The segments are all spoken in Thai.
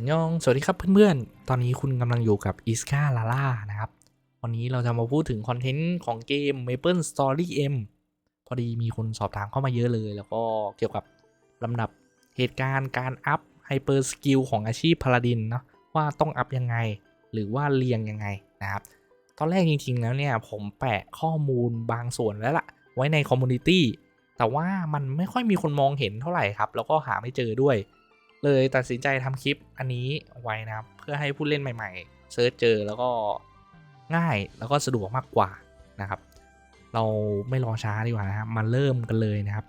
อันยอง สวัสดีครับเพื่อนๆ ตอนนี้คุณกำลังอยู่กับอิสกาลาล่านะครับ วันนี้เราจะมาพูดถึงคอนเทนต์ของเกม Maple Story M พอดีมีคนสอบถามเข้ามาเยอะเลย แล้วก็เกี่ยวกับลำดับเหตุการณ์การอัพไฮเปอร์สกิลของอาชีพพาลาดินเนาะว่าต้องอัพยังไง หรือว่าเรียงยังไงนะครับ ตอนแรกจริงๆแล้วเนี่ยผมแปะข้อมูลบางส่วนแล้วล่ะ ไว้ในคอมมูนิตี้แต่ว่ามันไม่ค่อยมีคนมองเห็นเท่าไหร่ครับ แล้วก็หาไม่เจอด้วย เลยตัดสินใจทำคลิปอันนี้ไว้นะครับ เพื่อให้ผู้เล่นใหม่ๆเซิร์ชเจอแล้วก็ง่ายแล้วก็สะดวกมากกว่านะครับ เราไม่รอช้าดีกว่านะครับมาเริ่มกันเลยนะครับ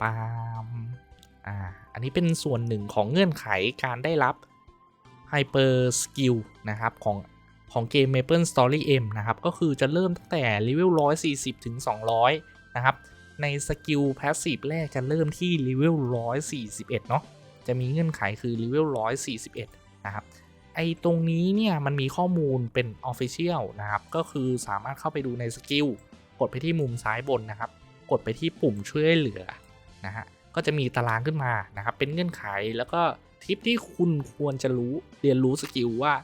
ปามอ่าอันนี้เป็นส่วนหนึ่งของเงื่อนไขการได้รับ Hyper Skill นะครับของของเกม Maple Story M นะครับ ก็คือจะเริ่มตั้งแต่เลเวล140 ถึง 200 นะครับ ในสกิล Passive แรกจะเริ่มที่เลเวล141 เนาะ จะมีเงื่อนไขคือเลเวล141 นะครับ ไอตรงนี้เนี่ยมันมีข้อมูลเป็น Official นะครับ ก็คือสามารถเข้าไปดูในสกิลกดไปที่มุมซ้ายบนนะครับ กดไปที่ปุ่มช่วยเหลือนะฮะก็จะมีตารางขึ้นมานะครับ เป็นเงื่อนไขแล้วก็ทิปที่คุณควรจะรู้เรียนรู้สกิลว่า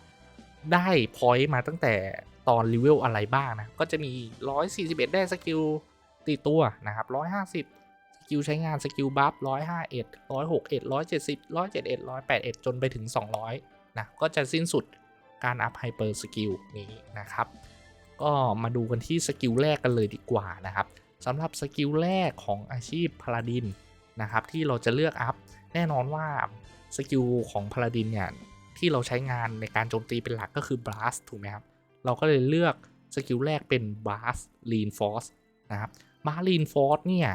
ได้พอยต์มาตั้งแต่ตอนเลเวลอะไรบ้างนะ ก็จะมี 141 ได้สกิลตีตัวนะครับ150 กิลใช้งานสกิลบัฟ151 161 170 171 181จนไปถึง200นะก็จะสิ้นสุดการอัพไฮเปอร์สกิลนี้นะครับ ก็มาดูกันที่สกิลแรกกันเลยดีกว่านะครับสำหรับสกิลแรกของอาชีพพาลาดินนะครับที่เราจะเลือกอัพแน่นอนว่าสกิลของพาลาดินเนี่ยที่เราใช้งานในการโจมตีเป็นหลักก็คือ blast ถูกไหมครับ เราก็เลยเลือกสกิลแรกเป็น blast reinforce นะครับ blast reinforce เนี่ย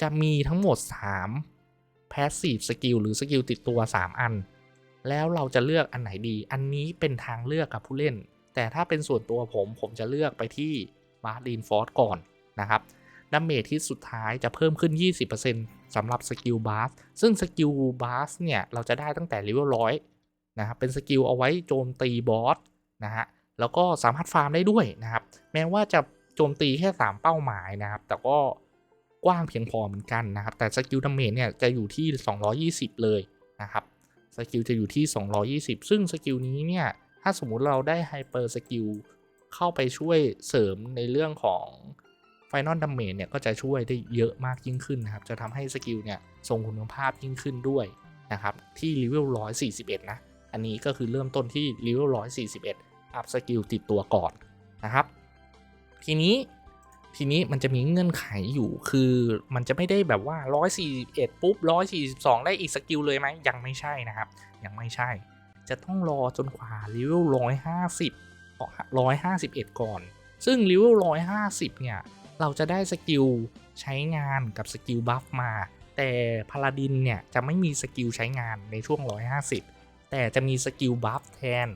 จะมีทั้งหมด 3 passive skill หรือสกิลติดตัว 3 อัน แล้วเราจะเลือกอันไหนดี อันนี้เป็นทางเลือกกับผู้เล่น แต่ถ้าเป็นส่วนตัวผมผมจะเลือกไปที่ blast reinforce ก่อนนะครับดาเมจที่สุดท้ายจะเพิ่มขึ้น 20%สำหรับสกิลบาสซึ่งสกิลบาสเนี่ย เราจะได้ตั้งแต่เลเวลร้อยนะครับ เป็นสกิลเอาไว้โจมตีบอสนะฮะ แล้วก็สามารถฟาร์มได้ด้วยนะครับ แม้ว่าจะโจมตีแค่ 3 เป้าหมายนะครับ แต่ก็ กว้างเพียงพอเหมือนกันนะครับ แต่สกิลดาเมจเนี่ยจะอยู่ที่ 220 เลยนะครับสกิลจะอยู่ที่ 220 ซึ่งสกิลนี้เนี่ย ถ้าสมมุติเราได้ไฮเปอร์สกิลเข้าไปช่วยเสริมในเรื่องของ Final Damage เนี่ย ก็จะช่วยได้เยอะมากยิ่งขึ้นนะครับ จะทำให้สกิลเนี่ยทรงคุณภาพยิ่งขึ้นด้วยนะครับ ที่เลเวล141 นะ อันนี้ก็คือเริ่มต้นที่เลเวล141 อัพสกิลติดตัวก่อนนะครับ ทีนี้ ทีนี้มันจะมีเงื่อนไขอยู่คือมันจะไม่ได้แบบว่า 141 ปุ๊บ 142 ได้อีกสกิลเลยไหมยังไม่ใช่นะครับ ยังไม่ใช่ จะต้องรอจนกว่าเลเวล150 151 ก่อน ซึ่งเลเวล150 เนี่ย เราจะได้สกิลใช้งานกับสกิลบัฟมา แต่พาลาดินเนี่ยจะไม่มีสกิลใช้งานในช่วง 150 แต่จะมีสกิลบัฟแทน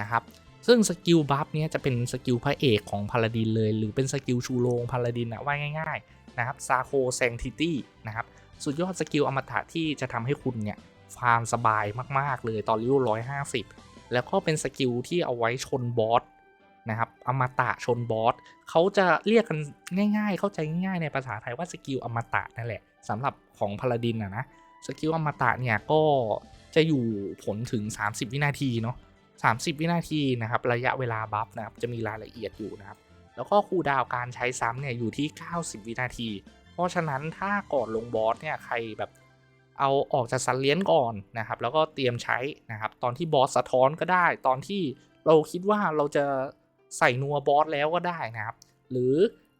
นะครับ ซึ่งสกิลบัฟเนี้ยจะเป็นสกิลพระเอกของพาลาดินเลย หรือเป็นสกิลชูโรงพาลาดินอะว่าง่ายๆนะครับซาโคแซงทิตี้นะครับสุดยอดสกิลอมตะที่จะทำให้คุณเนี่ยฟาร์มสบายมากๆเลยตอนเลเวล150แล้วก็เป็นสกิลที่เอาไว้ชนบอสนะครับอมตะชนบอสเขาจะเรียกกันง่ายๆ เข้าใจง่ายๆในภาษาไทยว่าสกิลอมตะนั่นแหละสำหรับของพาลาดินอะนะสกิลอมตะเนี่ยก็จะอยู่ผลถึง 30 วินาทีเนาะ 30 วินาทีนะครับระยะเวลาบัฟนะครับจะมีรายละเอียดอยู่นะครับแล้วก็คูลดาวการใช้ซ้ำเนี่ยอยู่ที่ 90 วินาที เพราะฉะนั้นถ้าก่อนลงบอสเนี่ยใครแบบเอาออกจากสันเลี้ยนก่อนนะครับแล้วก็เตรียมใช้นะครับตอนที่บอสสะท้อนก็ได้ ตอนที่เราคิดว่าเราจะใส่นัวบอสแล้วก็ได้นะครับ หรือ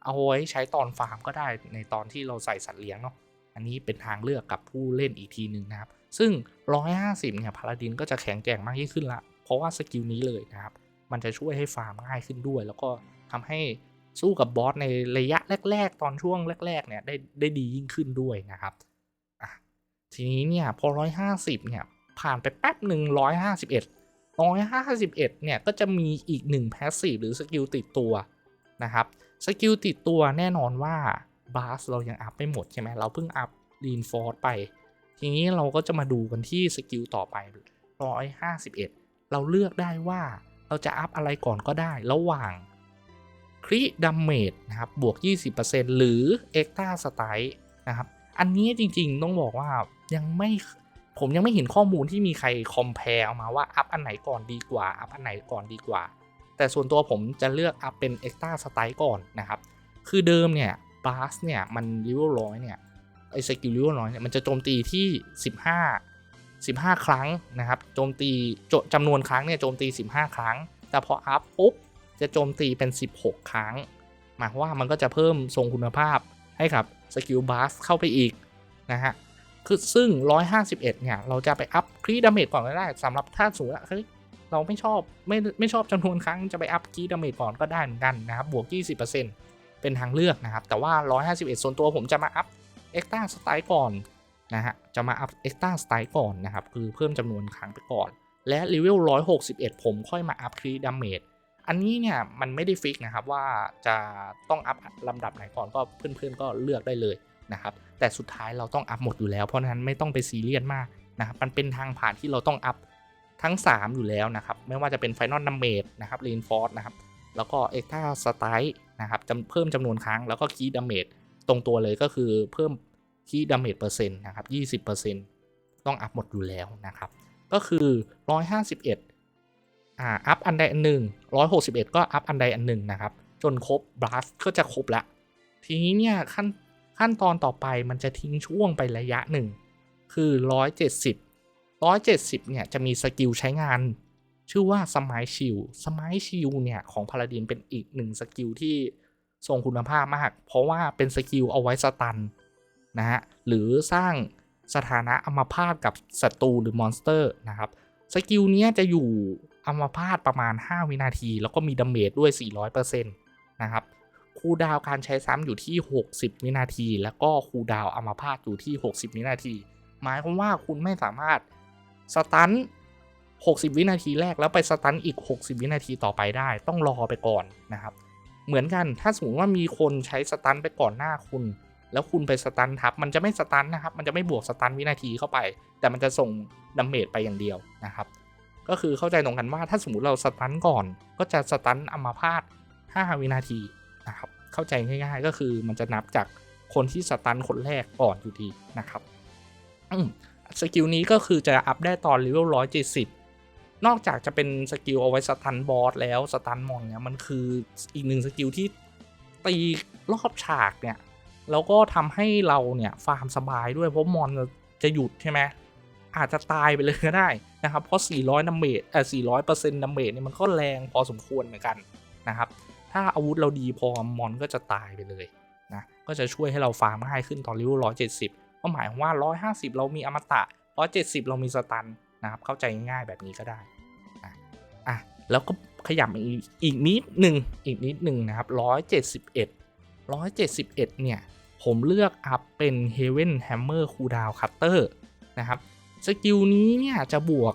เอาไว้ใช้ตอนฟาร์มก็ได้ในตอนที่เราใส่สัตว์เลี้ยงเนาะอันนี้เป็นทางเลือกกับผู้เล่นอีกทีหนึ่งนะครับ ซึ่ง 150 เนี่ยพาลาดินก็จะแข็งแกร่งมากยิ่งขึ้นละ ราะว่าสกิลนี้เลยนะครับ มันจะช่วยให้ฟาร์มง่ายขึ้นด้วย แล้วก็ทำให้สู้กับบอสในระยะแรก ๆ ตอนช่วงแรก ๆ เนี่ยได้ได้ดียิ่งขึ้นด้วยนะครับทีนี้เนี่ยพอ 150 เนี่ย ผ่านไปแป๊บหนึ่ง151 151 เนี่ย ก็จะมีอีก1 p a s s i v หรือสกิลติดตัวนะครับสกิลติดตัวแน่นอนว่าบาสเรายังอัพไม่หมดใช่ไหมเราเพิ่งอัพ Reinforce ไป ทีนี้เราก็จะมาดูกันที่สกิลต่อไป 151 เราเลือกได้ว่าเราจะอัพอะไรก่อนก็ได้ระหว่างคริดัมเมจนะครับบวก 20%หรือเอ็กตาสไตล์นะครับ อันนี้จริงๆต้องบอกว่ายังไม่ผมยังไม่เห็นข้อมูลที่มีใครคอมเพลเอามาว่าอัพอันไหนก่อนดีกว่า อัพอันไหนก่อนดีกว่า แต่ส่วนตัวผมจะเลือกอัพเป็นเอ็กตาสไตล์ก่อนนะครับ คือเดิมเนี่ยบาสเนี่ยมันลิเวลร้อยเนี่ยไอสกิลลิเวลร้อยเนี่ยมันจะโจมตีที่ 15 15 ครั้งนะครับโจมตีจำนวนครั้งเนี่ยโจมตี 15 ครั้ง แต่พออัพปุ๊บจะโจมตีเป็น 16 ครั้ง หมายว่ามันก็จะเพิ่มทรงคุณภาพให้กับสกิลบาสเข้าไปอีกนะฮะคือซึ่ง 151 เนี่ย เราจะไปอัพครีดาเมจก่อนก็ได้สำหรับถ้าสมมติว่าเฮ้ยเราไม่ชอบไม่ไม่ชอบจำนวนครั้งจะไปอัพครีดาเมจก่อนก็ได้เหมือนกันนะครับ บวก 20%เป็นทางเลือกนะครับ แต่ว่า 151 ส่วนตัวผมจะมาอัพเอ็กซ์ต้าสไตล์ก่อน นะฮะจะมาอัพเอ็กซ์ต้าสไตล์ก่อนนะครับ คือเพิ่มจำนวนครั้งไปก่อน และเลเวล161 ผมค่อยมาอัพครีดาเมจอันนี้เนี่ยมันไม่ได้ฟิกนะครับว่าจะต้องอัพลำดับไหนก่อนก็เพื่อนๆก็เลือกได้เลยนะครับ แต่สุดท้ายเราต้องอัพหมดอยู่แล้ว เพราะฉะนั้นไม่ต้องไปซีเรียสมากนะครับมันเป็นทางผ่านที่เราต้องอัพทั้ง 3 อยู่แล้วนะครับ ไม่ว่าจะเป็น Final d a m a g e นะครับ Reinforce นะครับ แล้วก็ Extra Strike นะครับเพิ่มจำนวนครั้งแล้วก็ Key Damage ตรงตัวเลยก็คือเพิ่ม Key Damage เปอร์เซ็นต์นะครับ 20%ต้องอัพหมดอยู่แล้วนะครับ ก็คือ 151อ่าอัพอันใดอันหนึ่ง161 ก็อัพอันใดอันหนึ่งนะครับ จนครบบลัสก็จะครบละทีนี้เนี่ยขั้นขั้นตอนต่อไปมันจะทิ้งช่วงไประยะหนึ่งคือ 170 170 เนี่ย จะมีสกิลใช้งาน ชื่อว่าสมายชิลสมายชิลเนี่ย ของพาราดินเป็นอีกหนึ่งสกิลที่ทรงคุณภาพมาก เพราะว่าเป็นสกิลเอาไว้สตัน นะฮะหรือสร้างสถานะอัมพาตกับศัตรูหรือมอนสเตอร์นะครับสกิลนี้จะอยู่อัมพาตประมาณ 5 วินาที แล้วก็มีดาเมจด้วย 400%นะครับคูดาวการใช้ซ้ำอยู่ที่ 60 วินาที แล้วก็คูดาวอัมพาตอยู่ที่ 60 วินาที หมายความว่าคุณไม่สามารถสตัน60 วินาทีแรกแล้วไปสตันอีก 60 วินาทีต่อไปได้ ต้องรอไปก่อนนะครับ เหมือนกันถ้าสมมติว่ามีคนใช้สตันไปก่อนหน้าคุณ แล้วคุณไปสตันทับ มันจะไม่สตันนะครับ มันจะไม่บวกสตันวินาทีเข้าไป แต่มันจะส่งดาเมจไปอย่างเดียวนะครับ ก็คือเข้าใจตรงกันว่าถ้าสมมติเราสตันก่อน ก็จะสตันอัมาพาต5วินาทีนะครับ เข้าใจง่ายๆ ก็คือมันจะนับจากคนที่สตันคนแรกก่อนอยู่ดีนะครับสกิลนี้ก็คือจะอัพได้ตอนเลเวล170 นอกจากจะเป็นสกิลเอาไว้สตันบอสแล้วสตันมอนเนี่ยมันคืออีกหนึ่งสกิลที่ตีรอบฉากเนี่ย แล้วก็ทำให้เราเนี่ยฟาร์มสบายด้วยเพราะมอนจะหยุดใช่ไหมอาจจะตายไปเลยก็ได้นะครับเพราะ 400ดัมเมจเอ่อ400%ดัมเมจเนี่ยมันก็แรงพอสมควรเหมือนกันนะครับ ถ้าอาวุธเราดีพอมอนก็จะตายไปเลยนะก็จะช่วยให้เราฟาร์มง่ายขึ้นตอนเลเว170 ก็หมายว่า 150 เรามีอมตะ 170 เรามีสตันนะครับเข้าใจง่ายแบบนี้ก็ได้นะอะแล้วก็ขยับอีกอีกนิดหนึ่งอีกนิดหนึ่งนะครับ171 171 เนี่ย ผมเลือกอัพเป็น Heaven Hammer Cooldown Cutter นะครับ สกิลนี้เนี่ยจะบวก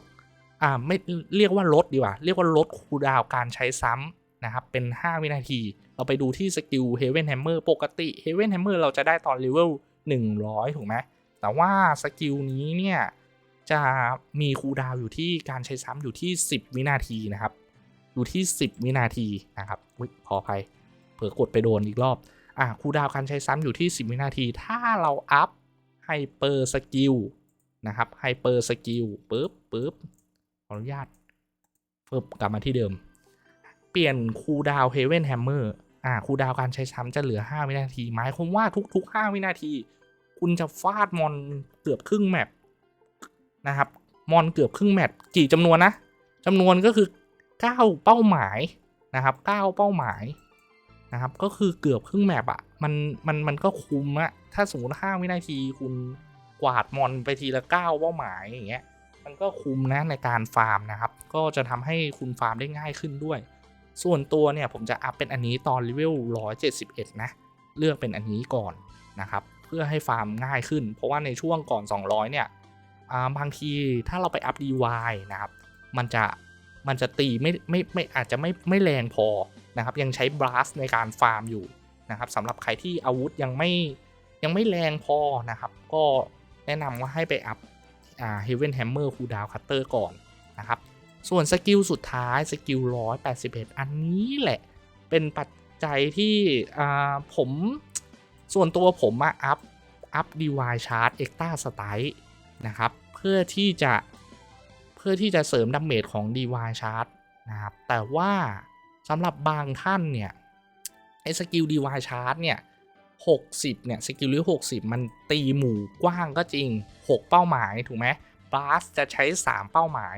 อ่าไม่เรียกว่าลดดีกว่า เรียกว่าลดคูลดาวการใช้ซ้ำนะครับ เป็น 5 วินาที เราไปดูที่สกิล Heaven Hammer ปกติ Heaven Hammer เราจะได้ตอนเลเวล100 ถูกไหม แต่ว่าสกิลนี้เนี่ยจะมีคูลดาวอยู่ที่การใช้ซ้ำอยู่ที่ 10 วินาทีนะครับ อยู่ที่ 10 วินาทีนะครับอุ๊ยขออภัย เผื่อกดไปโดนอีกรอบ อะคูดาวการใช้ซ้ำอยู่ที่ 10 วินาที ถ้าเราอัพไฮเปอร์สกิลนะครับไฮเปอร์สกิลปึ๊บปึ๊บขออนุญาตปึ๊บกลับมาที่เดิม เปลี่ยนคูดาวเฮเวนแฮมเมอร์อ่าคูดาวการใช้ซ้ำจะเหลือ 5 วินาที หมายความว่าทุก ๆ 5 วินาที คุณจะฟาดมอนเกือบครึ่งแมปนะครับมอนเกือบครึ่งแมปกี่จำนวนนะจำนวนก็คือ 9 เป้าหมายนะครับ 9 เป้าหมาย นะครับ ก็คือเกือบครึ่งแมปอะมันมันมันก็คุ้มอะถ้าสมมติ5วินาทีคุณกวาดมอนไปทีละ9เป้าหมายอย่างเงี้ยมันก็คุ้มนะในการฟาร์มนะครับ ก็จะทำให้คุณฟาร์มได้ง่ายขึ้นด้วย ส่วนตัวเนี่ยผมจะอัพเป็นอันนี้ตอนเลเวล171 นะ เลือกเป็นอันนี้ก่อนนะครับ เพื่อให้ฟาร์มง่ายขึ้น เพราะว่าในช่วงก่อน 200 เนี่ยบางทีถ้าเราไปอัพ DY นะครับ มันจะ มันจะตีไม่ไม่ไม่อาจจะไม่ไม่แรงพอนะครับยังใช้บลัสในการฟาร์มอยู่นะครับสำหรับใครที่อาวุธยังไม่ยังไม่แรงพอนะครับ ก็แนะนำว่าให้ไปอัพอ่า Heaven Hammer Cooldown Cutter ก่อนนะครับส่วนสกิลสุดท้ายสกิล181อันนี้แหละเป็นปัจจัยที่อ่าผมส่วนตัวผมอะอัพอัพ DY Chart Extra Style นะครับ เพื่อที่จะ พื่อที่จะเสริมดาเมจของ DY Charge นะครับ แต่ว่าสำหรับบางท่านเนี่ยไอ้สกิล DY Charge เนี่ย60เนี่ยสกิลลิ60มันตีหมู่กว้างก็จริง 6 เป้าหมายถูกไหมบลัสจะใช้ 3 เป้าหมาย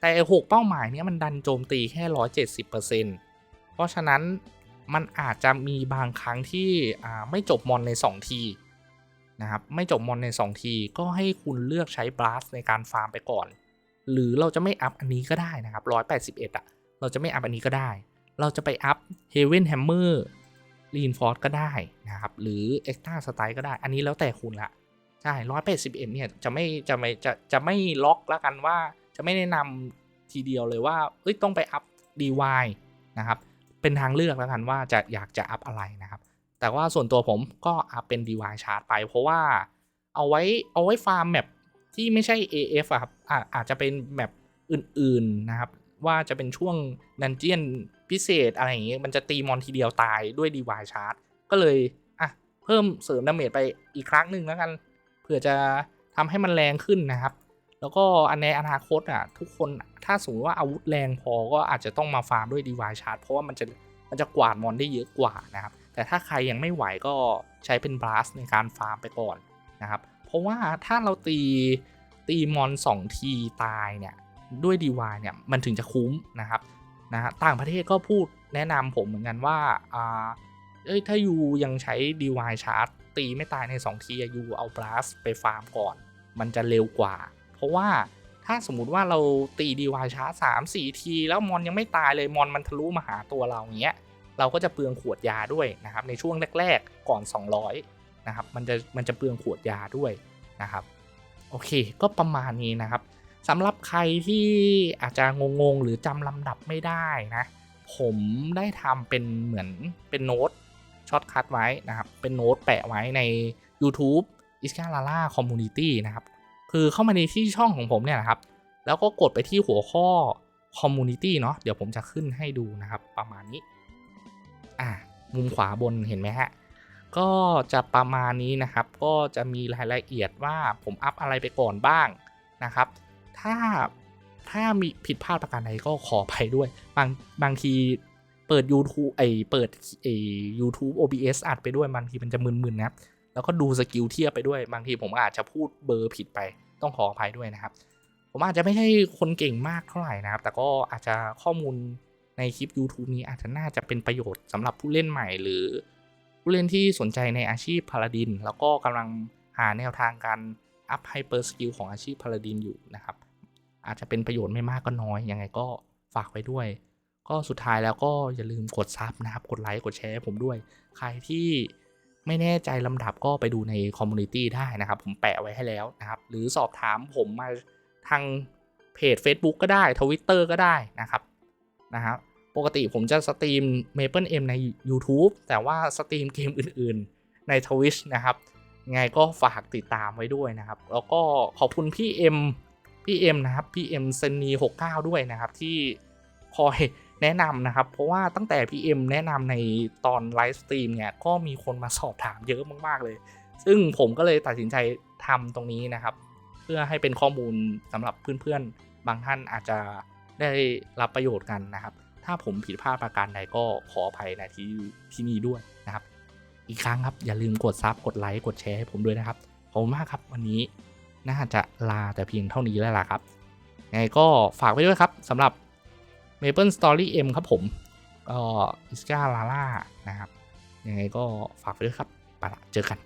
แต่6เป้าหมายเนี้ยมันดันโจมตีแค่170%เพราะฉะนั้นมันอาจจะมีบางครั้งที่ไม่จบมอนใน 2 ทีนะครับไม่จบมอนใน 2 ทีก็ให้คุณเลือกใช้บลัสในการฟาร์มไปก่อน หรือเราจะไม่อัพอันนี้ก็ได้นะครับ181อะเราจะไม่อัพอันนี้ก็ได้ เราจะไปอัพ Heaven Hammer Reinforce ก็ได้นะครับ หรือ Extra Strike ก็ได้ อันนี้แล้วแต่คุณละ ใช่181เนี่ยจะไม่จะไม่จะจะไม่ล็อกแล้วกันว่าจะไม่แนะนำทีเดียวเลยว่าเอ้ยต้องไปอัพ DY นะครับเป็นทางเลือกแล้วกันว่าจะอยากจะอัพอะไรนะครับ แต่ว่าส่วนตัวผมก็อัพเป็น DY Chart ไป เพราะว่าเอาไว้เอาไว้ฟาร์มแมป ที่ไม่ใช่ AF อะครับอาอาจจะเป็นแมปอื่นๆนะครับ ว่าจะเป็นช่วงดันเจียนพิเศษอะไรอย่างเงี้ยมันจะตีมอนทีเดียวตายด้วย DY Chart ก็เลยอะเพิ่มเสริมดาเมจไปอีกครั้งหนึ่งแล้วกันเพื่อจะทำให้มันแรงขึ้นนะครับ แล้วก็อันในอนาคตอะทุกคนถ้าสมมติว่าอาวุธแรงพอก็อาจจะต้องมาฟาร์มด้วย DY Chart เพราะว่ามันจะมันจะกวาดมอนได้เยอะกว่านะครับ แต่ถ้าใครยังไม่ไหวก็ใช้เป็นบลัสในการฟาร์มไปก่อนนะครับ เพราะว่าถ้าเราตีตีมอน2ทีตายเนี่ยด้วย DY เนี่ยมันถึงจะคุ้มนะครับนะฮะต่างประเทศก็พูดแนะนำผมเหมือนกันว่าอ่าเอ้ยถ้ายูยังใช้ DY Chart ตีไม่ตายใน 2 ทียูเอาบลัสไปฟาร์มก่อน มันจะเร็วกว่า เพราะว่าถ้าสมมติว่าเราตี DY Chart 3 4ที แล้วมอนยังไม่ตายเลยมอนมันทะลุมาหาตัวเราอย่างเงี้ยเราก็จะเปลืองขวดยาด้วยนะครับในช่วงแรก ๆ ก่อน 200 นะครับ มันจะมันจะเปลืองขวดยาด้วยนะครับ โอเค ก็ประมาณนี้นะครับสำหรับใครที่อาจจะงงๆ หรือจำลำดับไม่ได้นะ ผมได้ทำเป็นเหมือนเป็นโน้ตช็อตคัทไว้นะครับ เป็นโน้ตแปะไว้ใน YouTube i s c a l a l a Community นะครับ คือเข้ามาในที่ช่องของผมเนี่ยนะครับ แล้วก็กดไปที่หัวข้อ Community เนาะเดี๋ยวผมจะขึ้นให้ดูนะครับ ประมาณนี้ อ่ามุมขวาบนเห็นไหมฮะ ก็จะประมาณนี้นะครับ ก็จะมีรายละเอียดว่าผมอัพอะไรไปก่อนบ้างนะครับ ถ้าถ้ามีผิดพลาดประการใดก็ขอไปด้วย บางบางทีเปิด YouTube ไอเปิดไอ YouTube OBS อัดไปด้วยบางทีมันจะมึนๆนะครับ แล้วก็ดูสกิลเทียบไปด้วย บางทีผมอาจจะพูดเบอร์ผิดไป ต้องขออภัยด้วยนะครับ ผมอาจจะไม่ใช่คนเก่งมากเท่าไหร่นะครับ แต่ก็อาจจะข้อมูลในคลิป YouTube นี้อาจจะน่าจะเป็นประโยชน์สำหรับผู้เล่นใหม่หรือ ผู้เล่นที่สนใจในอาชีพพาราดิน แล้วก็กำลังหาแนวทางการอัพไฮเปอร์สกิลของอาชีพพาราดินอยู่นะครับ อาจจะเป็นประโยชน์ไม่มากก็น้อย ยังไงก็ฝากไว้ด้วย ก็สุดท้ายแล้วก็อย่าลืมกดซับนะครับ กดไลค์ กดแชร์ผมด้วย ใครที่ไม่แน่ใจลำดับก็ไปดูในคอมมูนิตี้ได้นะครับ ผมแปะไว้ให้แล้วนะครับ หรือสอบถามผมมาทางเพจ Facebook ก็ได้ Twitter ก็ได้นะครับนะครับ ปกติผมจะสตรีม Maple M ใน YouTube แต่ว่าสตรีมเกมอื่นๆใน Twitch นะครับไงก็ฝากติดตามไว้ด้วยนะครับ แล้วก็ขอบคุณพี่เอ็มพี่เอ็มนะครับพี่เอ็มเซนี69 ด้วยนะครับ ที่คอยแนะนำนะครับ เพราะว่าตั้งแต่พี่เอ็มแนะนำในตอนไลฟ์สตรีมเนี่ย ก็มีคนมาสอบถามเยอะมากๆเลย ซึ่งผมก็เลยตัดสินใจทำตรงนี้นะครับ เพื่อให้เป็นข้อมูลสำหรับเพื่อนๆ บางท่านอาจจะได้รับประโยชน์กันนะครับ ถ้าผมผิดพลาดประการใดก็ขออภัยในที่ที่นี้ด้วยนะครับ อีกครั้งครับอย่าลืมกดซับกดไลค์กดแชร์ให้ผมด้วยนะครับขอบคุณมากครับวันนี้น่าจะลาแต่เพียงเท่านี้แล้วล่ะครับยังไงก็ฝากไว้ด้วยครับสำหรับ Maple Story M ครับผมก็อิสกาลาล่านะครับยังไงก็ฝากไว้ด้วยครับไปละเจอกัน